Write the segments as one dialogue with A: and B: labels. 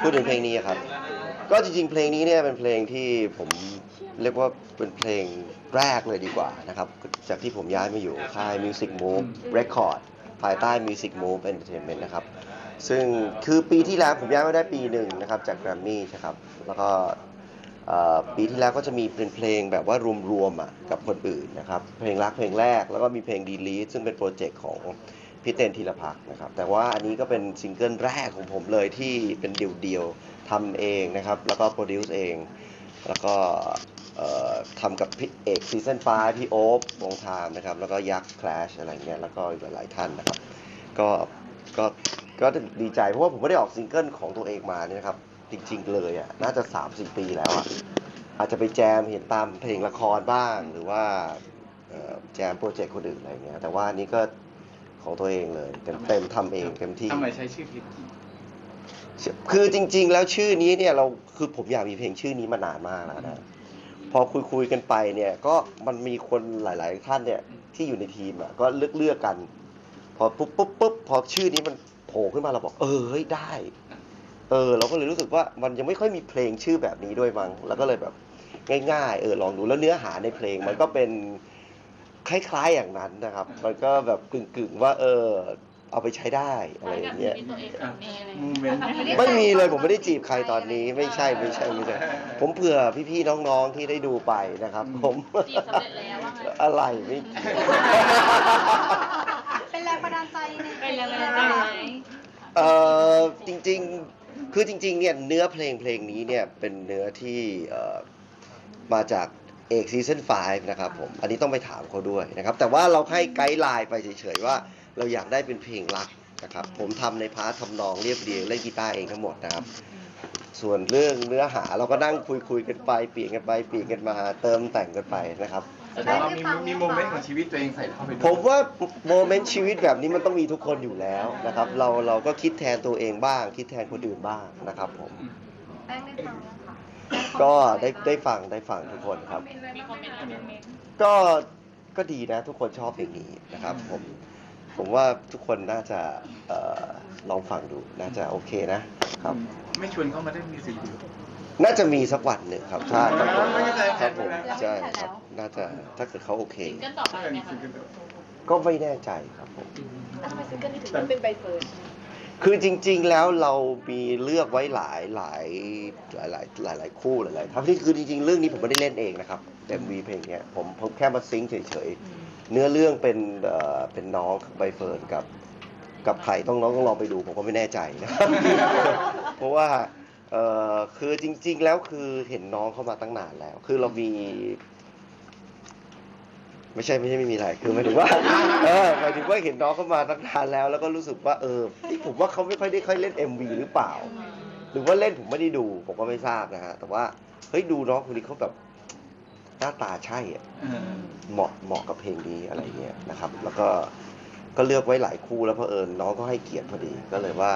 A: พูดถึงเพลงนี้ครับ ก็จริงๆ เพลงนี้เนี่ยเป็นเพลงที่ผมเรียกว่าเป็นเพลงแรกเลยดีกว่านะครับ จากที่ผมย้ายมาอยู่ค่าย Music Move Record ภายใต้ Music Move Entertainment นะครับ ซึ่งคือปีที่แล้วผมย้ายมาได้ปีหนึ่งนะครับ จากแกรมมี่นะครับ แล้วก็เอ่อปีที่แล้วก็จะมีเป็นเพลงแบบว่ารวมๆอะกับคนอื่นนะครับ เพลงรักเพลงแรกแล้วก็มีเพลงดีลีซึ่งเป็นโปรเจกต์ของ พี่เต้นธีรพักนะครับ แต่ว่าอันนี้ก็เป็นซิงเกิลแรกของผมเลยที่เป็นเดี่ยวๆทำเองนะครับ แล้วก็โปรดิวซ์เอง แล้วก็ทำกับพี่เอกซีซันฟ้าพี่โอ๊บวงไทม์นะครับ แล้วก็ยักษ์คลาชอะไรเงี้ย แล้วก็อีกหลายๆท่านนะครับ ก็ก็ก็ดีใจเพราะว่าผมไม่ได้ออกซิงเกิลของตัวเองมาเนี่ยนะครับ จริงๆเลยอะน่าจะ30ปีแล้วอะอาจจะไปแจมเห็นตามเพลงละครบ้างหรือว่าแจมโปรเจกต์คนอื่นอะไรเงี้ยแต่ว่านนี้ก็ ของตัวเองเลยเต็มเต็มๆทำเองเต็มที่
B: ทำไมใช้ชื่อเพลง
A: คือจริง ๆ แล้วชื่อนี้เนี่ยเราคือผมอยากมีเพลงชื่อนี้มานานมากแล้วนะพอคุยคุยๆกันไปเนี่ยก็มันมีคนหลาย ๆ ท่านเนี่ยที่อยู่ในทีมอะก็เลือกเลือกๆกัน พอปุ๊บปุ๊บปุ๊บพอชื่อนี้มันโผล่ขึ้นมาเราบอก เออเฮ้ยได้ เออ เราก็เลยรู้สึกว่ามันยังไม่ค่อยมีเพลงชื่อแบบนี้ด้วยมั้งแล้วก็เลยแบบง่าย ๆ เออลองดูแล้วเนื้อหาในเพลงมันก็เป็น คล้ายๆอย่างนั้นนะครับ มันก็แบบกึ่งๆว่าเออเอาไปใช้ได้อะไรอย่างเงี้ย
C: ตัวเองแบบนี้อะไร
B: มูเมนต์
A: ไม่มีเลยผมไม่ได้จีบใครตอนนี้ไม่ใช่ไม่ใช่ไม่ใช่ผมเผื่อพี่ๆน้องๆที่ได้ดูไปนะครับ ผม
C: จีบสำเร็จแล้วว่างั้น
A: อะไรไม่เกี่ยว
D: เป็นแรงบันดาลใจใน
C: เป็นแรงบันดาลใจไหม
A: เออจริงๆคือจริงๆเนี่ยเนื้อเพลงเพลงนี้เนี่ยเป็นเนื้อที่เอ่อมาจาก เอกซีซั่น5นะครับผม อันนี้ต้องไปถามเขาด้วยนะครับ แต่ว่าเราให้ไกด์ไลน์ไปเฉยๆว่าเราอยากได้เป็นเพลงรักนะครับ ผมทำในพาร์ททำนองเรียบเรียงเล่นกีตาร์เองทั้งหมดนะครับ ส่วนเรื่องเนื้อหาเราก็นั่งคุยคุยๆกันไปเปลี่ยนกันไปเปลี่ยนกันมาเติมแต่งกันไปนะครับ
B: แสดงว่ามีมีโมเมนต์ของชีวิตตัวเองใส่เข้าไปด้วย
A: ผมว่าโมเมนต์ชีวิตแบบนี้มันต้องมีทุกคนอยู่แล้วนะครับ เราเราก็คิดแทนตัวเองบ้าง คิดแทนคนอื่นบ้างนะครับผม
D: แป้งได้ฟังยังคะ
A: ก็ได้ได้ฟังได้ฟังทุกคนครับ
C: มีคอมเมนต์อะไรไหม
A: ก็ก็ดีนะ ทุกคนชอบเพลงนี้นะครับ ผมผมว่าทุกคนน่าจะเอ่อลองฟังดูน่าจะโอเคนะครับ
B: ไม่ชวนเขามาได้มีสิทธิ์อยู่
A: น่าจะมีสักวันหนึ่งครับใช่ครับผม
B: ไม่ได้
A: ครับผม
B: ไม่ได้
A: ใช่ครับน่าจะถ้าเกิดเขาโอเค
C: ซิงเกิลต่อไปไหมคะ
A: ก็ไม่แน่ใจครับผม
D: ทำไมซิงเกิลนี้ถึงต้องเป็นใบเฟิร์น
A: คือจริง ๆ แล้วเรามีเลือกไว้หลายหลายหลายหลายหลายหลายคู่หลายๆทั้งที่คือจริงๆ เรื่องนี้ผมไม่ได้เล่นเองนะครับแต่มีเพลงเนี้ยผมผมแค่มาซิงค์เฉยๆ เนื้อเรื่องเป็นเอ่อเป็นน้องใบเฟิร์นกับ กับใครต้องน้องต้องลองไปดูผมก็ไม่แน่ใจนะครับ เพราะว่าเอ่อคือจริง ๆ แล้วคือเห็นน้องเข้ามาตั้งนานแล้ว คือเรามี ไม่ใช่ไม่ใช่ไม่มีอะไรคือหมายถึงว่า เออหมายถึงว่าเห็นน้องเข้ามาตั้งนานแล้ว แล้วก็รู้สึกว่าเออที่ผมว่าเขาไม่ค่อยได้ค่อยเล่น MV หรือเปล่า หรือว่าเล่นผมไม่ได้ดูผมก็ไม่ทราบนะฮะแต่ว่าเฮ้ยดูน้องคนนี้เขาแบบหน้าตาใช่อะ
B: เออ
A: เหมาะเหมาะกับเพลงนี้อะไรเงี้ยนะครับ แล้วก็ก็เลือกไว้หลายคู่แล้วเพอเอิญน้องก็ให้เกียรติพอดีก็เลยว่า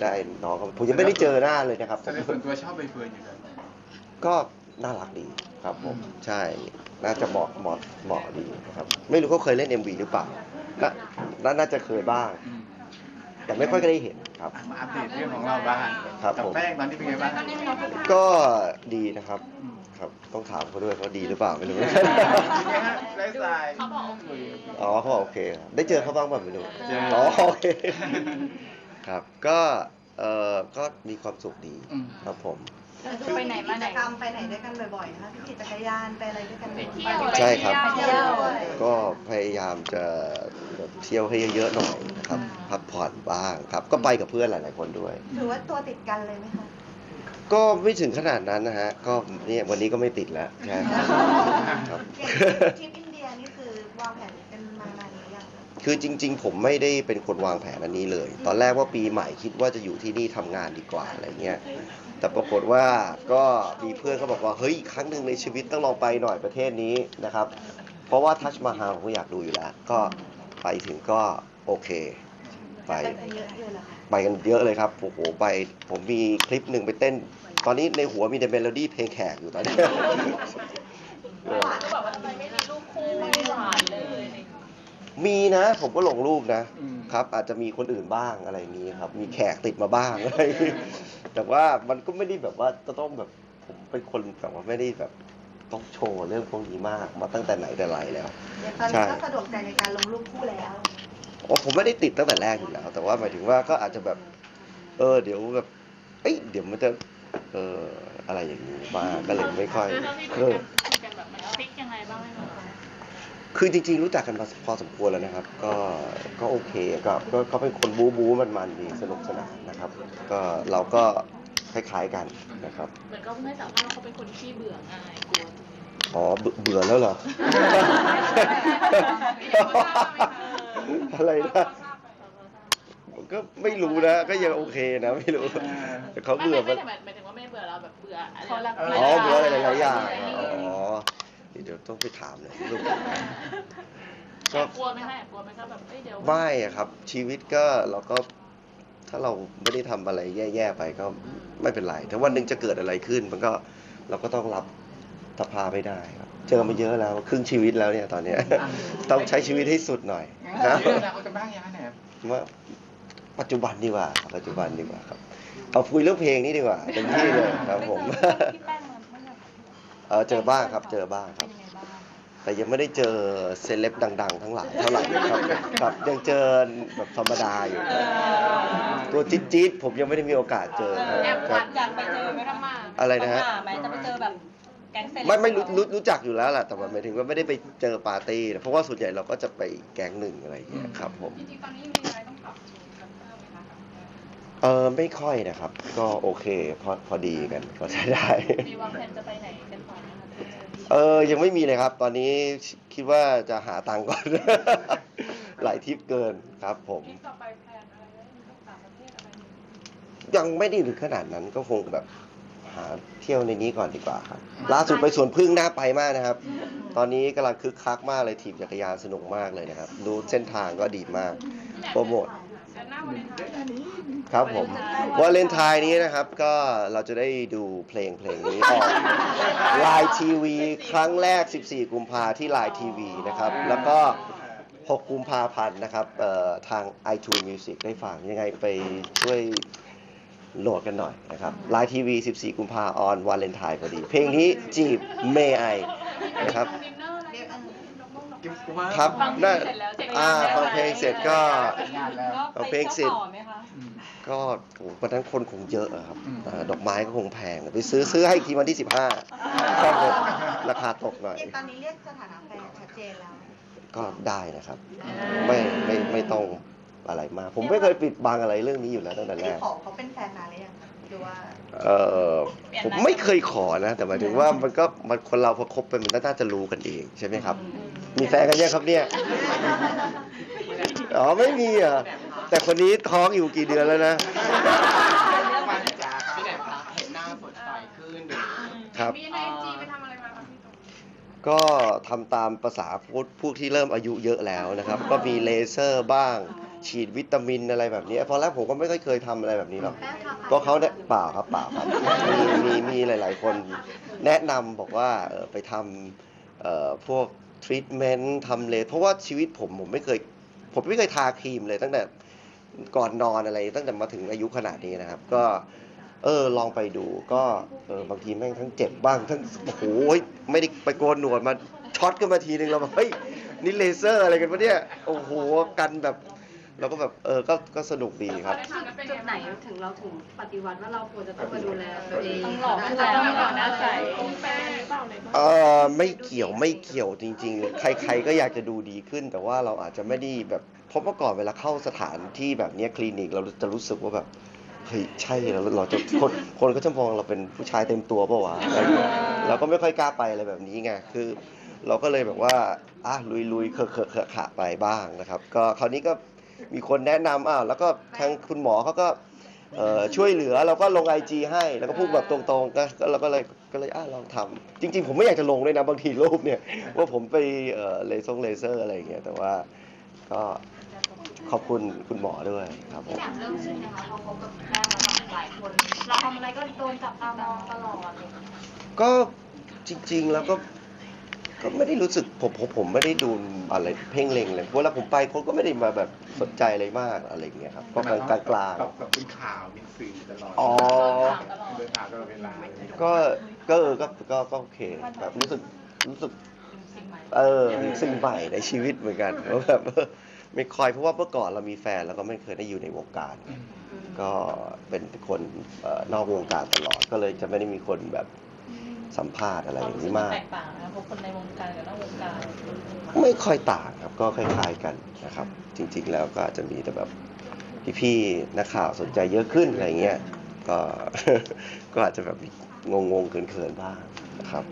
A: ได้น้องเขาผมยังไม่ได้เจอหน้าเลยนะครับ
B: แสดงส่วนตัวชอบใบเฟิร์นอยู่แล้ว
A: ก็น่ารักดี ครับผมใช่น่าจะเหมาะเหมาะเหมาะดีนะครับ ไม่รู้เขาเคยเล่น MV หรือเปล่านานาน่าจะเคยบ้าง
B: อืม
A: แต่ไม่ค่อยได้เห็นครับ
B: อะมาอัปเดตเรื่องของเราบ้าง
A: ครับ
B: กั
A: ผม
B: แป้งตอนนี้เป็นไงบ้าง
A: ก็ดีนะครับ
B: อืม
A: ครับต้องถามเขาด้วยเขาดีหรือเปล่าไม่รู้
B: เป็นไงฮะไลฟ์สไตล์
C: เขาบอกโอเค
A: อ๋อเขาบอกโอเคครับได้เจอเขาบ้างป่ะไม่รู้
B: เจอ
A: อ๋อโอเคครับ ก็เอ่อก็มีความสุขดี
B: อืม
A: ครับผม
C: ไปไหนมาไหน
D: กิจกรรมไปไหนด้วยกันบ่อยๆนะคะพี่ขี่จักรยานไปอะไรด้วยกัน
C: ไป
D: บ่อยๆ
C: เที่ยว
A: ใช่ครับ
C: ไปเที่ยว
A: ก็พยายามจะแบบเที่ยวให้เยอะๆหน่อยนะครับพักผ่อนบ้างครับ ก็ไปกับเพื่อนหลายๆคนด้วย
D: ถือว่าตัวติดกันเลยไหมคะ
A: ก็ไม่ถึงขนาดนั้นนะฮะ ก็เนี่ยวันนี้ก็ไม่ติดแล้วใช่ครับครับ
D: อย่างทริป คือ
A: จริง ๆ ผมไม่ได้เป็นคนวางแผนอันนี้เลย ตอนแรกว่าปีใหม่คิดว่าจะอยู่ที่นี่ทำงานดีกว่าอะไรเงี้ย แต่ปรากฏว่าก็มีเพื่อนเขาบอกว่าเฮ้ยครั้งหนึ่งในชีวิตต้องลองไปหน่อยประเทศนี้นะครับ เพราะว่าทัชมาฮาลผมอยากดูอยู่แล้ว ก็ไปถึงก็โอเค ไป
D: ไป
A: กันเยอะเลยครับโอ้โหไปผมมีคลิปหนึ่งไปเต้น ตอนนี้ในหัวมีแต่เมโลดี้เพลงแขกอยู่ตอนนี้เออ
C: ก็แบบว่าทำไมไม่มีรูปคู่ไม่หวานเลย
A: มีนะ ผมก็ลงรูปนะ
B: อืม
A: ครับ อาจจะมีคนอื่นบ้างอะไรอย่างนี้ครับ มีแขกติดมาบ้างอะไรอย่างงี้แต่ว่ามันก็ไม่ได้แบบว่าจะต้องแบบผมเป็นคนแบบว่าไม่ได้แบบต้องโชว์เรื่องพวกนี้มากมาตั้งแต่ไหนแต่ไรแล้ว
D: อย่างตอน
A: ใช่
D: นี้ก็สะดวกใจในการลงรูปคู่แล้ว
A: โอ้ผมไม่ได้ติดตั้งแต่แรกอยู่แล้ว แต่ว่าหมายถึงว่าก็อาจจะแบบ เออ เดี๋ยวแบบเอ้ยเดี๋ยวมันจะ เอออะไรอย่างนี้มาก็เลยไม่ค่อย
C: แล้วที่
A: เอ
C: คุย
A: อ
C: คื
A: อจริงๆรู้จักกันมาพอสมควรแล้วนะครับ ก็ก็โอเคก็ก็ก็เป็นคนบู๊บู๊มันๆดีสนุกสนานนะครับ ก็เราก็คล้ายๆกันนะครับ
C: เหมือนก็ไม่สามารถว่าเขาเป็นคนขี้เบื่อง่ายกลัวตรงนี้
A: อ๋อเบื่อเบื่อแล้วเหรอ อะไรนะ ก็ไม่รู้นะ ก็ยังโอเคนะ ไม่รู้แต่เขา
C: ไม่
A: เบื่อ
C: ไม่
A: มัน
C: ไม่หมายถึงว่าไม่เบื่อเราแบบเบื่ออะไร
D: เขารัก
A: อ๋อเบื่ออะไรหลายๆอย่าง อ๋อ เดี๋ยวต้องไปถามเลยลูก
C: แอบกลัวไหมคะแอบกลัวไหมคะแบบเอ้ยเดี๋ยว
A: ไม่อะครับ ชีวิตก็เราก็ถ้าเราไม่ได้ทำอะไรแย่ๆไปก็ไม่เป็นไรถ้าวันหนึ่งจะเกิดอะไรขึ้น มันก็เราก็ต้องรับสภาพไม่ได้ครับ เจอมาเยอะแล้วครึ่งชีวิตแล้วเนี่ยตอนเนี้ย ต้องใช้ชีวิตให้สุดหน่อยนะ
B: เรื่องราวเขาจะบ้างยังไงเนี่ย
A: ว่าปัจจุบันดีกว่าปัจจุบันดีกว่าครับ เอาคุยเรื่องเพลงนี้ดีกว่าเต็มที่เลยครับผม
C: พี่แป้งมันไม่อยาก
A: เออเจอบ้างครับ เจอบ้างครับ
C: เป็นยังไงบ้าง
A: แต่ยังไม่ได้เจอเซเลบดัง ๆ ทั้งหลายเท่าไหร่ครับครับยังเจอแบบธรรมดาอยู่ครับตัวจี๊ดๆผมยังไม่ได้มีโอกาสเจอครับ
C: แอบห
A: ครั
C: วั
A: บ
C: นอยากไปเจอไหมคะมา
A: อะไรนะฮะ
E: ไหมจะไปเจอแบบแก๊งเซเลบ
A: ไม่ไม่รู้รู้รู้จักอยู่แล้วแหละแต่ว่าหมายถึงว่าไม่ได้ไปเจอปาร์ตี้นะเพราะว่าส่วนใหญ่เราก็จะไปแก๊งหนึ่งอะไรอย่างเงี้ยครับผม
C: จริงๆ ตอนนี้มีอะไรต้องปรับจูนกันเพิ่มไหมคะ
A: เออไม่ค่อยนะครับ ก็โอเคพอพอดีกันก็ใช้ได้
C: มีวางแผนจะไปไหน
A: เออยังไม่มีเลยครับ ตอนนี้คิดว่าจะหาตังค์ก่อน หลายทริปเกินครับ ผม
C: ทริปต่อไปแพลนอะไรไว้มีต่างประเทศอะไรไหม
A: ยังไม่ได้ถึงขนาดนั้นก็คงแบบหาเที่ยวในนี้ก่อนดีกว่าครับ ล่าสุดไปสวนพึ่งน่าไปมากนะครับ ตอนนี้กำลังคึกคักมากเลยทีมจักรยานสนุกมากเลยนะครับ ดูเส้นทางก็ดีมาก โปรโมท
C: เดือนหน้าวันเลนไทน์
A: ครับผมวาเลนไทน์นี้นะครับก็เราจะได้ดูเพลงเพลงนี้ออกไลน์ทีวีครั้งแรก 14 กุมภาที่ไลน์ทีวีนะครับแล้วก็ 6 กุมภาพันธ์นะครับเอ่อทาง iTunes Music ได้ฟังยังไงไปช่วยโหลดกันหน่อยนะครับไลน์ทีวี 14 กุมภาออนวาเลนไทน์พอดี เพลงนี้จีบเมไอนะครับ
C: ดินเนอร์อะไรกัน
B: กิฟต์กูว่า
A: ครับ
C: ฟังเพล
A: น่าง
C: เสร็จแล้วเจ็บ
A: อ่า
C: แล้ว
A: ฟังเพลงเสร็จก็
B: งานแล้ว
A: เอาเพลงเสร็จ ก็โอ้โหวันนั้นคนคงเยอะอะครับ
B: อืม
A: เอ่อดอกไม้ก็คงแพงไปซื้อซื้อให้อีกทีวันที่ 15ครับผมราคาตกหน่อย
D: เรียกตอนนี้เรียกสถานะแฟนชัดเจนแล้ว
A: ก็ได้นะครับ ไม่ไม่ไม่ต้องอะไรมาก ผมไม่เคยปิดบังอะไรเรื่องนี้อยู่แล้วตั้งแต่แร
D: ที่
A: ก
D: ขอเขาเป็นแฟนนานหรือยังหรือว่า
A: เออผมไม่เคยขอนะ แต่หมายถึงว่ามันก็มันคนเราพอคบไปมันก็น่าจะรู้กันเองใช่ไหมครับ มีแฟนกันยังครับเนี่ย อ๋อไม่มีอะ แต่คนนี้ท้องอยู่กี่เดือนแล้วนะ
B: วันจ๋าครับ
F: พี่แหนมคะเห็นหน้าสดใสขึ้น
A: ครับ
C: มีในไอจีไปทำอะไรมาคะพี่ตุ๊ก
A: ก็ทำตามภาษาพวกพวกที่เริ่มอายุเยอะแล้วนะครับ ก็มีเลเซอร์บ้าง ฉีดวิตามินอะไรแบบนี้เพราะแรกผมก็ไม่ค่อยเคยทำอะไรแบบนี้หรอก
D: แป้งทา
A: เพราะเขาเนี่ยเปล่าครับเปล่าครับมีมีมีหลาย ๆ คนแนะนำบอกว่าเออไปทำเอ่อพวกทรีทเมนต์ทำเลเพราะว่าชีวิตผมผมไม่เคย ผมไม่เคยทาครีมเลยตั้งแต่ ก่อนนอนอะไร ตั้งแต่มาถึงอายุขนาดนี้นะครับ ก็ เออลองไปดูก็เออบางทีแม่งทั้งเจ็บบ้างทั้งโอ้โหไม่ได้ไปโกนหนวดมาช็อตกันมาทีนึงเราแบบเฮ้ยนี่เลเซอร์อะไรกันวะเนี่ยโอ้โหกันแบบ เราก็แบบเออก็ก็สนุกดีครับ
E: จุดไหนถึงเราถึงปฏิวัติว่าเราควรจะต้องมาดูแลตัวเอง
C: ต้องหล่อต้องหล่อหน้าใสต้องแป้งหรือเปล่าในบ้าน
A: เออไม่เกี่ยวไม่เกี่ยวจริง ๆ ใคร ๆ ก็อยากจะดูดีขึ้น แต่ว่าเราอาจจะไม่ได้แบบเพราะเมื่อก่อนเวลาเข้าสถานที่แบบเนี้ยคลินิกเราจะรู้สึกว่าแบบเฮ้ยใช่เราเราจะคนคนก็จะมองเราเป็นผู้ชายเต็มตัวเปล่าวะอะไรอย่างเงี้ยเราก็ไม่ค่อยกล้าไปอะไรแบบนี้ไงคือ เราก็เลยแบบว่าอะลุยลุยๆเคอะเคอะเคอะขะไปบ้างนะครับ ก็คราวนี้ก็ มีคนแนะนำอ้าวแล้วก็ทางคุณหมอเขาก็เอ่อช่วยเหลือเราก็ลงไอจีให้แล้วก็พูดแบบตรงๆก็ก็เราก็เลยก็เลยอะลองทำจริง ๆ ผมไม่อยากจะลงเลยนะบางทีรูปเนี่ย ว่าผมไปเอ่อเลเซอร์เลเซอร์อะไรอย่างเงี้ยแต่ว่าก็ขอบคุณคุณหมอด้วยครับผม
C: พี่แหนมเริ่มชินนะคะพอคบกับแป้งมาแบบหลายคน เราทำอะไรก็โดนจับตามองตลอดเลย
A: ก็จริงๆแล้วก็ ก็ไม่ได้รู้สึกผมผมผมไม่ได้ดูอะไรเพ่งเล็งเลยเวลาผมไปคนก็ไม่ได้มาแบบสนใจอะไรมากอะไรอย่างเงี้ยครับก็กลางกลาง
B: แบบแบบเป็นข่าวเป็นสื่อตลอด
A: ๆอ๋อก็ก็เออก็ก็ก็โอเคแบบรู้สึกรู้สึกเออสิ่งใหม่ในชีวิตเหมือนกันว่าแบบเออไม่ค่อยเพราะว่าเมื่อก่อนเรามีแฟนแล้วก็ไม่เคยได้อยู่ในวงการ ก็เป็นคนเอ่อนอกวงการตลอดก็เลยจะไม่ได้มีคนแบบ สัมภาษณ์อะไรอย่างนี้มาก
G: แตกต่างนะครับเพราะคนในวงการกับนอกวงการ
A: ไม่ค่อยต่างครับก็คล้ายๆกันนะครับ จริงๆแล้วก็อาจจะมีแต่แบบพี่ๆนักข่าวสนใจเยอะขึ้นอะไรเงี้ยก็ก็อาจจะแบบงงๆเขินๆบ้างนะครับ